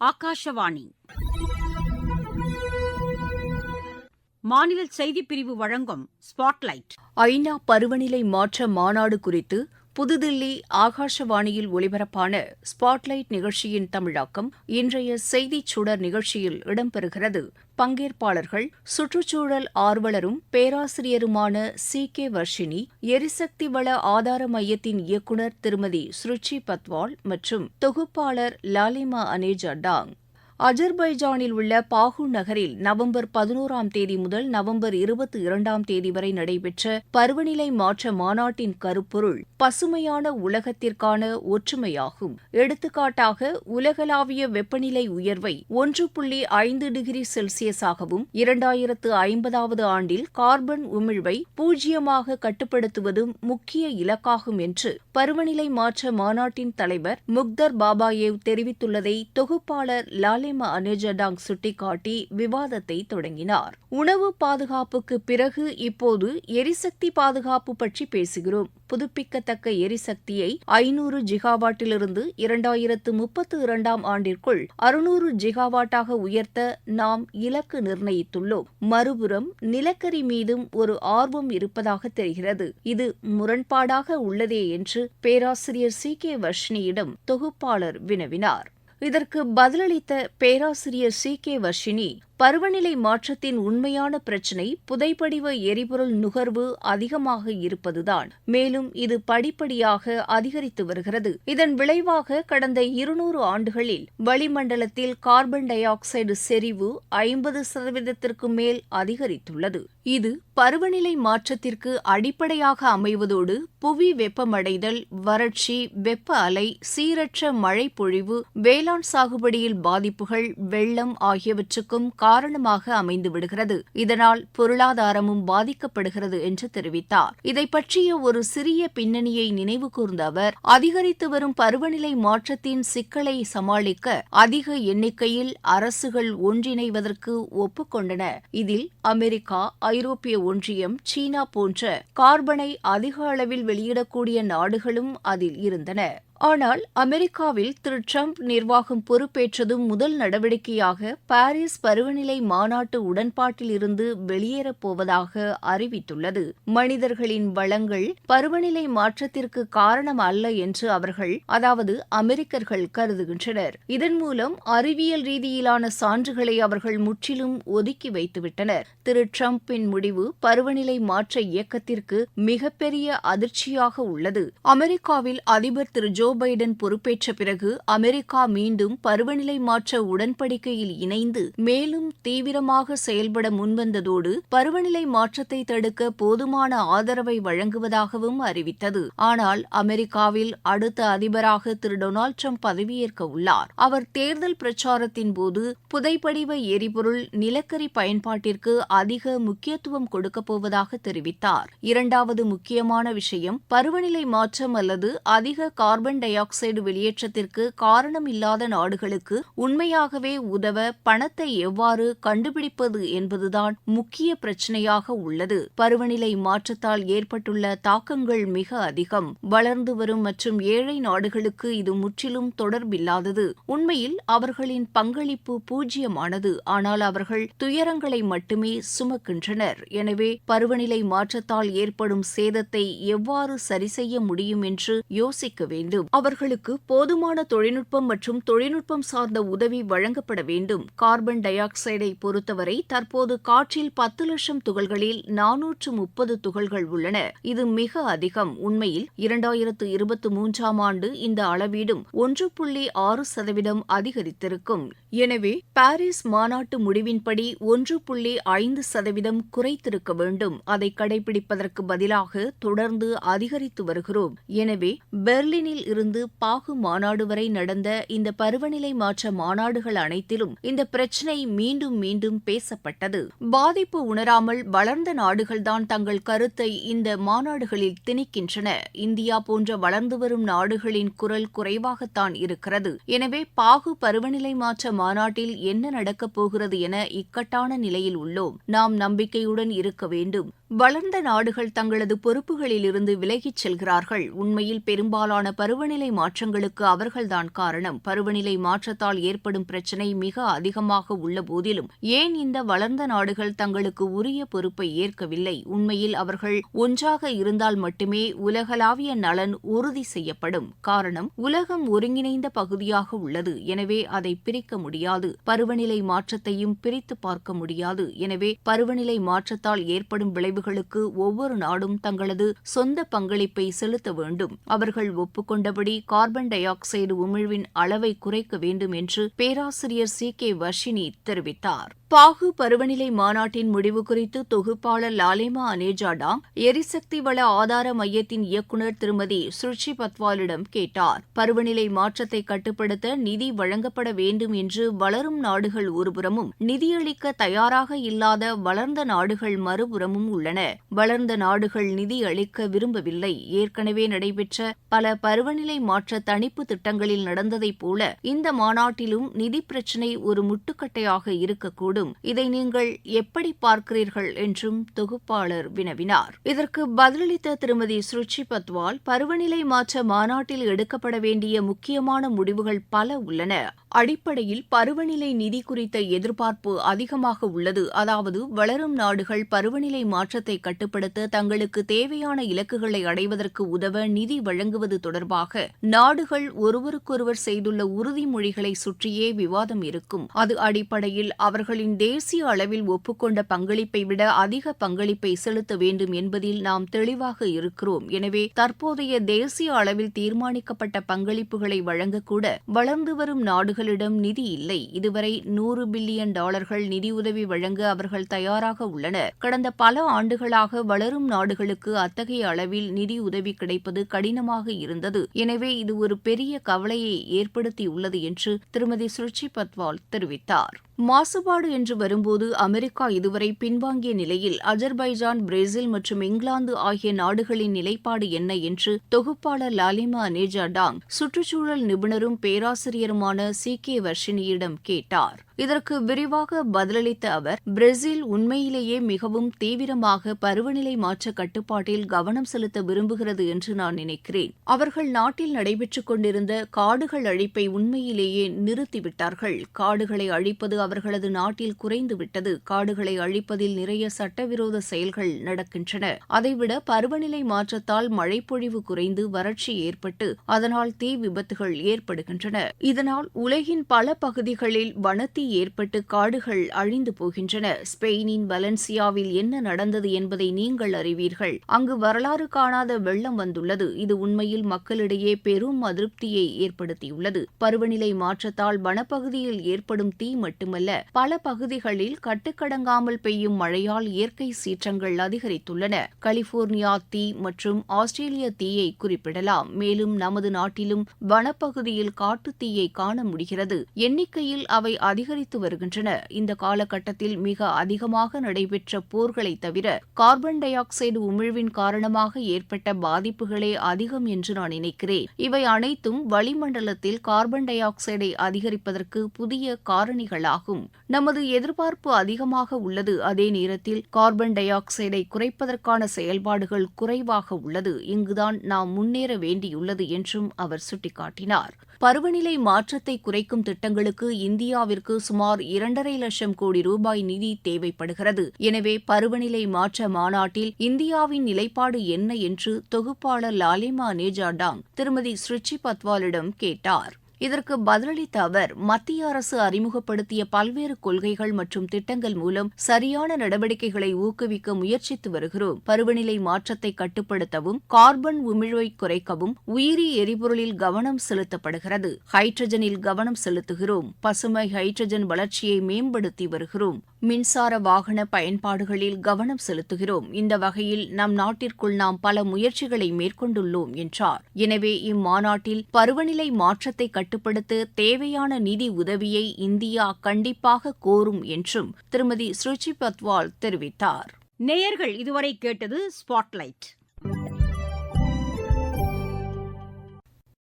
ஆகாஷவாணி. மாநில செய்திப்பிரிவு வழங்கும் ஸ்பாட்லைட். ஐநா பருவநிலை மாற்ற மாநாடு குறித்து புதுதில்லி ஆகாஷவாணியில் ஒலிபரப்பான ஸ்பாட்லைட் நிகழ்ச்சியின் தமிழாக்கம் இன்றைய செய்திச் சுடர் நிகழ்ச்சியில் இடம்பெறுகிறது. பங்கேற்பாளர்கள் சுற்றுச்சூழல் ஆர்வலரும் பேராசிரியருமான சி. கே. வர்ஷினி எரிசக்தி வள ஆதார மையத்தின் இயக்குநர் திருமதி ஸ்ருச்சி பத்வால் மற்றும் தொகுப்பாளர் லாலிமா அனேஜா டாங். அஜர்பைஜானில் உள்ள பாகு நகரில் நவம்பர் பதினோராம் தேதி முதல் நவம்பர் இருபத்தி இரண்டாம் தேதி வரை நடைபெற்ற பருவநிலை மாற்ற மாநாட்டின் கருப்பொருள் பசுமையான உலகத்திற்கான ஒற்றுமையாகும். எடுத்துக்காட்டாக உலகளாவிய வெப்பநிலை உயர்வை ஒன்று புள்ளி ஐந்து டிகிரி செல்சியஸாகவும் இரண்டாயிரத்து ஐம்பதாவது ஆண்டில் கார்பன் உமிழ்வை பூஜ்ஜியமாக கட்டுப்படுத்துவதும் முக்கிய இலக்காகும் என்று பருவநிலை மாற்ற மாநாட்டின் தலைவர் முக்தர் பாபாயேவ் தெரிவித்துள்ளதை தொகுப்பாளர் லாலே லாலிமா அனேஜடாங் சுட்டிக்காட்டி விவாதத்தை தொடங்கினார். உணவு பாதுகாப்புக்கு பிறகு இப்போது எரிசக்தி பாதுகாப்பு பற்றி பேசுகிறோம். புதுப்பிக்கத்தக்க எரிசக்தியை ஐநூறு ஜிகாவாட்டிலிருந்து இரண்டாயிரத்து முப்பத்து இரண்டாம் ஆண்டிற்குள் அறுநூறு ஜிகாவாட்டாக உயர்த்த நாம் இலக்கு நிர்ணயித்துள்ளோம். மறுபுறம் நிலக்கரி மீதும் ஒரு ஆர்வம் இருப்பதாக தெரிகிறது. இது முரண்பாடாக உள்ளதே என்று பேராசிரியர் சி கே வர்ஷினியிடம் தொகுப்பாளர் வினவினார். இதற்கு பதிலளித்த பேராசிரியர் சி கே வர்ஷினி பருவநிலை மாற்றத்தின் உண்மையான பிரச்சினை புதைப்படிவ எரிபொருள் நுகர்வு அதிகமாக இருப்பதுதான். மேலும் இது படிப்படியாக அதிகரித்து வருகிறது. இதன் விளைவாக கடந்த இருநூறு ஆண்டுகளில் வளிமண்டலத்தில் கார்பன் டை ஆக்சைடு செறிவு ஐம்பது சதவீதத்திற்கு மேல் அதிகரித்துள்ளது. இது பருவநிலை மாற்றத்திற்கு அடிப்படையாக அமைவதோடு புவி வெப்பமடைதல் வறட்சி வெப்ப அலை சீரற்ற மழைப்பொழிவு வேளாண் சாகுபடியில் பாதிப்புகள் வெள்ளம் ஆகியவற்றுக்கும் காரணமாக அமைந்து விடுகிறது. இதனால் பொருளாதாரமும் பாதிக்கப்படுகிறது என்று தெரிவித்தார். இதை பற்றிய ஒரு சிறிய பின்னணியை நினைவு கூர்ந்த அவர் அதிகரித்து வரும் பருவநிலை மாற்றத்தின் சிக்கலை சமாளிக்க அதிக எண்ணிக்கையில் அரசுகள் ஒன்றிணைவதற்கு ஒப்புக்கொண்டன இதில் அமெரிக்கா ஐரோப்பிய ஒன்றியம் சீனா போன்ற கார்பனை அதிக அளவில் வெளியிடக்கூடிய நாடுகளும் அதில் இருந்தன. ஆனால் அமெரிக்காவில் திரு டிரம்ப் நிர்வாகம் பொறுப்பேற்றதும் முதல் நடவடிக்கையாக பாரிஸ் பருவநிலை மாநாட்டு உடன்பாட்டில் இருந்து வெளியேறப் போவதாக அறிவித்துள்ளது. மனிதர்களின் வளங்கள் பருவநிலை மாற்றத்திற்கு காரணம் அல்ல என்று அவர்கள் அதாவது அமெரிக்கர்கள் கருதுகின்றனர். இதன் மூலம் அறிவியல் ரீதியிலான சான்றுகளை அவர்கள் முற்றிலும் ஒதுக்கி வைத்துவிட்டனர். திரு டிரம்பின் முடிவு பருவநிலை மாற்ற இயக்கத்திற்கு மிகப்பெரிய அதிர்ச்சியாக உள்ளது. அமெரிக்காவில் அதிபர் திரு ஜோ ஜோ பைடன் பொறுப்பேற்ற பிறகு அமெரிக்கா மீண்டும் பருவநிலை மாற்ற உடன்படிக்கையில் இணைந்து மேலும் தீவிரமாக செயல்பட முன்வந்ததோடு பருவநிலை மாற்றத்தை தடுக்க போதுமான ஆதரவை வழங்குவதாகவும் அறிவித்தது. ஆனால் அமெரிக்காவில் அடுத்த அதிபராக திரு டொனால்டு ட்ரம்ப் பதவியேற்க உள்ளார். அவர் தேர்தல் பிரச்சாரத்தின் போது புதைப்படிவ எரிபொருள் நிலக்கரி பயன்பாட்டிற்கு அதிக முக்கியத்துவம் கொடுக்கப் போவதாக தெரிவித்தார். இரண்டாவது முக்கியமான விஷயம் பருவநிலை மாற்றம் அல்லது அதிக கார்பன் கார்பன் டை ஆக்சைடு வெளியேற்றத்திற்கு காரணம் இல்லாத நாடுகளுக்கு உண்மையாகவே உதவ பணத்தை எவ்வாறு கண்டுபிடிப்பது என்பதுதான் முக்கிய பிரச்சினையாக உள்ளது. பருவநிலை மாற்றத்தால் ஏற்பட்டுள்ள தாக்கங்கள் மிக அதிகம். வளர்ந்து வரும் மற்றும் ஏழை நாடுகளுக்கு இது முற்றிலும் தொடர்பில்லாதது. உண்மையில் அவர்களின் பங்களிப்பு பூஜ்ஜியமானது ஆனால் அவர்கள் துயரங்களை மட்டுமே சுமக்கின்றனர். எனவே பருவநிலை மாற்றத்தால் ஏற்படும் சேதத்தை எவ்வாறு சரிசெய்ய முடியும் என்று யோசிக்க வேண்டும். அவர்களுக்கு போதுமான தொழில்நுட்பம் மற்றும் தொழில்நுட்பம் சார்ந்த உதவி வழங்கப்பட வேண்டும். கார்பன் டை ஆக்சைடை பொறுத்தவரை தற்போது காற்றில் பத்து லட்சம் துகள்களில் நானூற்று முப்பது துகள்கள் உள்ளன. இது மிக அதிகம். உண்மையில் இரண்டாயிரத்து இருபத்தி மூன்றாம் ஆண்டு இந்த அளவீடும் ஒன்று புள்ளி ஆறு சதவீதம் அதிகரித்திருக்கும். எனவே பாரிஸ் மாநாட்டு முடிவின்படி ஒன்று புள்ளி ஐந்து சதவீதம் குறைத்திருக்க வேண்டும். அதை கடைபிடிப்பதற்கு பதிலாக தொடர்ந்து அதிகரித்து வருகிறோம். எனவே பெர்லினில் இருந்து பாகு மாநாடு வரை நடந்த இந்த பருவநிலை மாற்ற மாநாடுகள் அனைத்திலும் இந்த பிரச்சினை மீண்டும் மீண்டும் பேசப்பட்டது. பாதிப்பு உணராமல் வளர்ந்த நாடுகள்தான் தங்கள் கருத்தை இந்த மாநாடுகளில் திணிக்கின்றன. இந்தியா போன்ற வளர்ந்து வரும் நாடுகளின் குரல் குறைவாகத்தான் இருக்கிறது. எனவே பாகு பருவநிலை மாற்ற மாநாட்டில் என்ன நடக்கப் போகிறது என இக்கட்டான நிலையில் உள்ளோம். நாம் நம்பிக்கையுடன் இருக்க வேண்டும். வளர்ந்த நாடுகள் தங்களது பொறுப்புகளிலிருந்து விலகிச் செல்கிறார்கள். உண்மையில் பெரும்பாலான பருவ பருவநிலை மாற்றங்களுக்கு அவர்கள்தான் காரணம். பருவநிலை மாற்றத்தால் ஏற்படும் பிரச்சினை மிக அதிகமாக உள்ள போதிலும் ஏன் இந்த வளர்ந்த நாடுகள் தங்களுக்கு உரிய பொறுப்பை ஏற்கவில்லை? உண்மையில் அவர்கள் ஒன்றாக இருந்தால் மட்டுமே உலகளாவிய நலன் உறுதி செய்யப்படும். காரணம் உலகம் ஒருங்கிணைந்த பகுதியாக உள்ளது. எனவே அதை பிரிக்க முடியாது. பருவநிலை மாற்றத்தையும் பிரித்து பார்க்க முடியாது. எனவே பருவநிலை மாற்றத்தால் ஏற்படும் விளைவுகளுக்கு ஒவ்வொரு நாடும் தங்களது சொந்த பங்களிப்பை செலுத்த வேண்டும். அவர்கள் ஒப்புக்கொண்ட உள்ளபடி கார்பன் டை ஆக்சைடு உமிழ்வின் அளவை குறைக்க வேண்டும் என்று பேராசிரியர் சி கே வர்ஷினி தெரிவித்தார். பாகு பருவநிலை மாநாட்டின் முடிவு குறித்து தொகுப்பாளர் லாலேமா அனேஜாடாங் எரிசக்தி வள ஆதார மையத்தின் இயக்குநர் திருமதி சுருச்சி பத்வாலிடம் கேட்டார். பருவநிலை மாற்றத்தை கட்டுப்படுத்த நிதி வழங்கப்பட வேண்டும் என்று வளரும் நாடுகள் ஒருபுறமும் நிதியளிக்க தயாராக இல்லாத வளர்ந்த நாடுகள் மறுபுறமும் உள்ளன. வளர்ந்த நாடுகள் நிதி அளிக்க விரும்பவில்லை. ஏற்கனவே நடைபெற்ற பல பருவநிலை மாற்ற தணிப்பு திட்டங்களில் நடந்ததைப் போல இந்த மாநாட்டிலும் நிதி பிரச்சினை ஒரு முட்டுக்கட்டையாக இருக்கக்கூடும். இதை நீங்கள் எப்படி பார்க்கிறீர்கள்? என்றும் தொகுப்பாளர் வினவினார். இதற்கு பதிலளித்த திருமதி சுருச்சி பத்வால் பருவநிலை மாற்ற மாநாட்டில் எடுக்கப்பட வேண்டிய முக்கியமான முடிவுகள் பல உள்ளன. அடிப்படையில் பருவநிலை நிதி குறித்த எதிர்பார்ப்பு அதிகமாக உள்ளது. அதாவது வளரும் நாடுகள் பருவநிலை மாற்றத்தை கட்டுப்படுத்த தங்களுக்கு தேவையான இலக்குகளை அடைவதற்கு உதவ நிதி வழங்குவது தொடர்பாக நாடுகள் ஒருவருக்கொருவர் செய்துள்ள உறுதிமொழிகளை சுற்றியே விவாதம் இருக்கும். அது அடிப்படையில் அவர்களின் தேசிய அளவில் ஒப்புக்கொண்ட பங்களிப்பை விட அதிக பங்களிப்பை செலுத்த வேண்டும் என்பதில் நாம் தெளிவாக இருக்கிறோம். எனவே தற்போதைய தேசிய அளவில் தீர்மானிக்கப்பட்ட பங்களிப்புகளை வழங்கக்கூட வளர்ந்து வரும் நாடுகளிடம் நிதி இல்லை. இதுவரை நூறு பில்லியன் டாலர்கள் நிதியுதவி வழங்க அவர்கள் தயாராக உள்ளனர். கடந்த பல ஆண்டுகளாக வளரும் நாடுகளுக்கு அத்தகைய அளவில் நிதி உதவி கிடைப்பது கடினமாக இருந்தது. எனவே இது ஒரு பெரிய கவலையை ஏற்படுத்தியுள்ளது என்று திருமதி சுருச்சி பத்வால் தெரிவித்தார். மாசுபாடு என்று வரும்போது அமெரிக்கா இதுவரை பின்வாங்கிய நிலையில் அஜர்பைஜான் பிரேசில் மற்றும் இங்கிலாந்து ஆகிய நாடுகளின் நிலைப்பாடு என்ன என்று தொகுப்பாளர் லாலிமா நேஜாடாங் சுற்றுச்சூழல் நிபுணரும் பேராசிரியருமான சி கே வர்ஷினியிடம் கேட்டார். இதற்கு விரிவாக பதிலளித்த அவர் பிரேசில் உண்மையிலேயே மிகவும் தீவிரமாக பருவநிலை மாற்ற கட்டுப்பாட்டில் கவனம் செலுத்த விரும்புகிறது என்று நான் நினைக்கிறேன். அவர்கள் நாட்டில் நடைபெற்றுக் கொண்டிருந்த காடுகள் அழிப்பை உண்மையிலேயே நிறுத்திவிட்டார்கள். காடுகளை அழிப்பது அவர்களது நாட்டில் குறைந்துவிட்டது. காடுகளை அழிப்பதில் நிறைய சட்டவிரோத செயல்கள் நடக்கின்றன. அதைவிட பருவநிலை மாற்றத்தால் மழைப்பொழிவு குறைந்து வறட்சி ஏற்பட்டு அதனால் தீ விபத்துகள் ஏற்படுகின்றன. இதனால் உலகின் பல பகுதிகளில் வனத்தீ ஏற்பட்டு காடுகள் அழிந்து போகின்றன. ஸ்பெயினின் வலன்சியாவில் என்ன நடந்தது என்பதை நீங்கள் அறிவீர்கள். அங்கு வரலாறு காணாத வெள்ளம் வந்துள்ளது. இது உண்மையில் மக்களிடையே பெரும் அதிருப்தியை ஏற்படுத்தியுள்ளது. பருவநிலை மாற்றத்தால் வனப்பகுதியில் ஏற்படும் தீ மட்டுமல்ல பல பகுதிகளில் கட்டுக்கடங்காமல் பெய்யும் மழையால் இயற்கை சீற்றங்கள் அதிகரித்துள்ளன. கலிபோர்னியா தீ மற்றும் ஆஸ்திரேலிய தீயை குறிப்பிடலாம். மேலும் நமது நாட்டிலும் வனப்பகுதியில் காட்டுத்தீயை காண முடிகிறது. எண்ணிக்கையில் அவை அதிகரித்து வருகின்றன. இந்த காலகட்டத்தில் மிக அதிகமாக நடைபெற்ற போர்களை தவிர கார்பன் டை ஆக்சைடு உமிழ்வின் காரணமாக ஏற்பட்ட பாதிப்புகளே அதிகம் என்று நான் நினைக்கிறேன். இவை அனைத்தும் வளிமண்டலத்தில் கார்பன் டை ஆக்சைடை அதிகரிப்பதற்கு புதிய காரணிகளாகும். நமது எதிர்பார்ப்பு அதிகமாக உள்ளது. அதே நேரத்தில் கார்பன் டை ஆக்சைடை குறைப்பதற்கான செயல்பாடுகள் குறைவாக உள்ளது. இங்குதான் நாம் முன்னேற வேண்டியுள்ளது என்றும் அவர் சுட்டிக்காட்டினார். பருவநிலை மாற்றத்தை குறைக்கும் திட்டங்களுக்கு இந்தியாவிற்கு சுமார் இரண்டரை லட்சம் கோடி ரூபாய் நிதி தேவைப்படுகிறது. எனவே பருவநிலை மாற்ற மாநாட்டில் இந்தியாவின் நிலைப்பாடு என்ன என்று தொகுப்பாளர் லாலிமா நேஜாடாங் திருமதி ஸ்ருச்சி பத்வாலிடம் கேட்டார். இதற்கு பதிலளித்த அவர் மத்திய அரசு அறிமுகப்படுத்திய பல்வேறு கொள்கைகள் மற்றும் திட்டங்கள் மூலம் சரியான நடவடிக்கைகளை ஊக்குவிக்க முயற்சித்து வருகிறோம். பருவநிலை மாற்றத்தை கட்டுப்படுத்தவும் கார்பன் உமிழ்வை குறைக்கவும் உயிரி எரிபொருளில் கவனம் செலுத்தப்படுகிறது. ஹைட்ரஜனில் கவனம் செலுத்துகிறோம். பசுமை ஹைட்ரஜன் வளர்ச்சியை மேம்படுத்தி வருகிறோம். மின்சார வாகன பயன்பாடுகளில் கவனம் செலுத்துகிறோம். இந்த வகையில் நம் நாட்டிற்குள் நாம் பல முயற்சிகளை மேற்கொண்டுள்ளோம் என்றார். எனவே இம்மாநாட்டில் பருவநிலை மாற்றத்தை கட்டுப்படுத்த தேவையான நிதி உதவியை இந்தியா கண்டிப்பாக கோரும் என்றும் திருமதி ஸ்ருச்சி பத்வால் தெரிவித்தார். நேயர்கள் இதுவரை கேட்டது ஸ்பாட்லைட்.